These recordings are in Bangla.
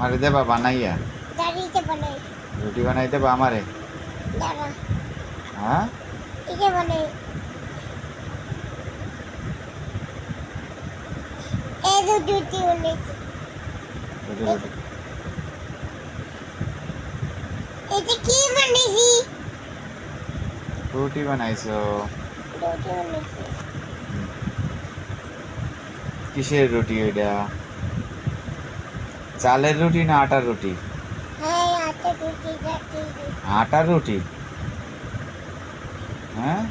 মারে দেবা বানাইয়া দাঁড়িয়ে বানাই রুটি বানাই দেবা আমারে। হ্যাঁ? বানাই রুটি রুটি এটা কি বানাইছি? রুটি বানাইছো। দুটি বানাইছি কিসের রুটি এটা চালের রুটি না আটার রুটি? হ্যাঁ আটা আটার রুটি? হ্যাঁ?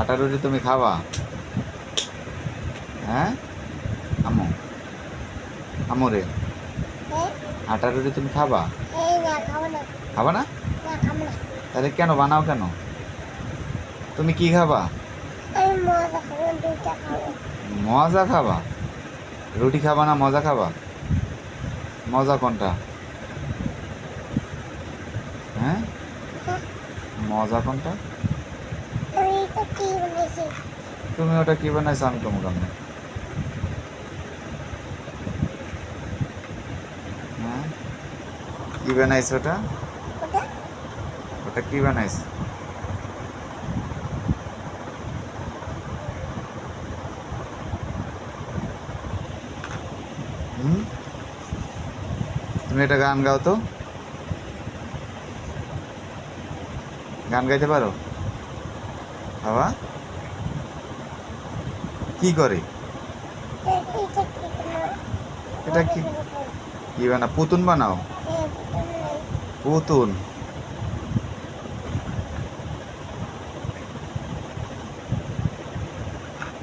আটা রুটি। তুমি খাবা? হ্যাঁ? আমু আমু রে। হ্যাঁ? রুটি তুমি খাবা না। খাব না? তাহলে কেন বানাও কেন? তুমি কি খাবা? মজা খাব রুটি খাবা না মজা খাবা? মজা কোনটা? হ্যাঁ? মজা কোনটা? তুমি ওটা কি বানাইছো? আমি তোমার কেমন? হ্যাঁ? কি বানাইছো ওটা? ওটা কি বানাইছো? তুমি একটা গান গাও তো। গান গাইতে পারো? বাবা? কি করে? এটা কি কি কি বানা পুতুন বানাও? হ্যাঁ পুতুন